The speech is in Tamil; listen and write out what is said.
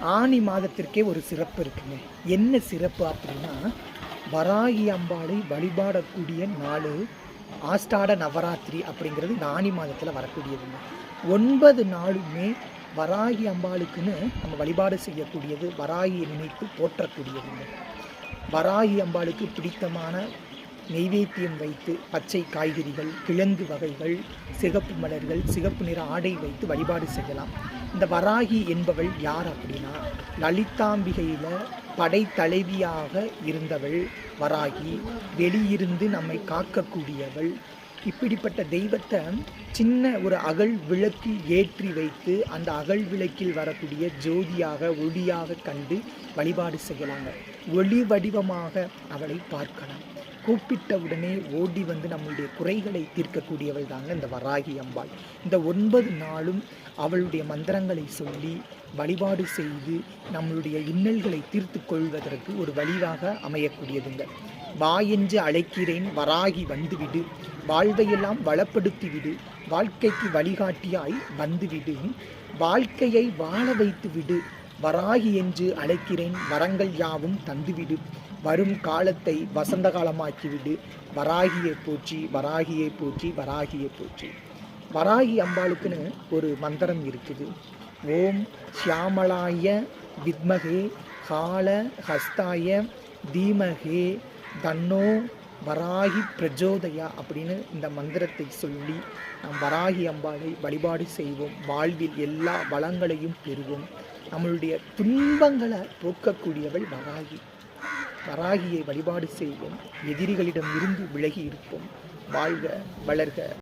ஆனி மாதத்திற்கே ஒரு சிறப்பு இருக்குங்க. என்ன சிறப்பு அப்படின்னா வராகி அம்பாளை வழிபாடக்கூடிய நாள் ஆஸ்டாட நவராத்திரி அப்படிங்கிறது இந்த ஆனி மாதத்தில் வரக்கூடியதுங்க. ஒன்பது நாளுமே வராகி அம்பாளுக்குன்னு நம்ம வழிபாடு செய்யக்கூடியது வராகியை நினைத்து போற்றக்கூடியதுங்க. வராகி அம்பாளுக்கு பிடித்தமான நெய்வேத்தியம் வைத்து பச்சை காய்கறிகள் கிழங்கு வகைகள் சிகப்பு மலர்கள் சிகப்பு நிற ஆடை வைத்து வழிபாடு செய்யலாம். இந்த வராகி என்பவள் யார் அப்படின்னா லலிதாம்பிகையில் படைத்தலைவியாக இருந்தவள் வராகி. வெளியிருந்து நம்மை காக்கக்கூடியவள் இப்படிப்பட்ட தெய்வத்தை சின்ன ஒரு அகல் விளக்கு ஏற்றி வைத்து அந்த அகல் விளக்கில் வரக்கூடிய ஜோதியாக ஒளியாக கண்டு வழிபாடு செய்யலாங்க. ஒளி வடிவமாக அவளை பார்க்கலாம். கூப்பிட்ட உடனே ஓடி வந்து நம்மளுடைய குறைகளை தீர்க்கக்கூடியவள் தாங்க இந்த வராகி அம்பாள். இந்த ஒன்பது நாளும் அவளுடைய மந்திரங்களை சொல்லி வழிபாடு செய்து நம்மளுடைய இன்னல்களை தீர்த்து கொள்வதற்கு ஒரு வழிவாக அமையக்கூடியதுங்க. வா என்று அழைக்கிறேன் வராகி வந்துவிடு. வாழ்வையெல்லாம் வளப்படுத்திவிடு வாழ்க்கைக்கு வழிகாட்டியாய் வந்துவிடு. வாழ்க்கையை வாழ வைத்து விடு வராகி என்று அழைக்கிறேன் வரங்கள் யாவும் தந்துவிடு. வரும் காலத்தை வசந்த காலமாக்கிவிடு வராகியை போற்றி வராகியை போற்றி வராகியை போற்றி. வராகி அம்பாளுக்குன்னு ஒரு மந்திரம் இருக்குது. ஓம் ஷியாமலாய வித்மகே கால ஹஸ்தாய தீமகே தன்னோ வராகி பிரஜோதயா அப்படின்னு இந்த மந்திரத்தை சொல்லி நம் வராகி அம்பாளை வழிபாடு செய்வோம். வாழ்வில் எல்லா வளங்களையும் பெறுவோம். நம்மளுடைய துன்பங்களை போக்கக்கூடியவள் வராகி. வராகியை வழிபாடு செய்வோம். எதிரிகளிடம் இருந்து விலகி இருப்போம். வாழ்க வளர்க.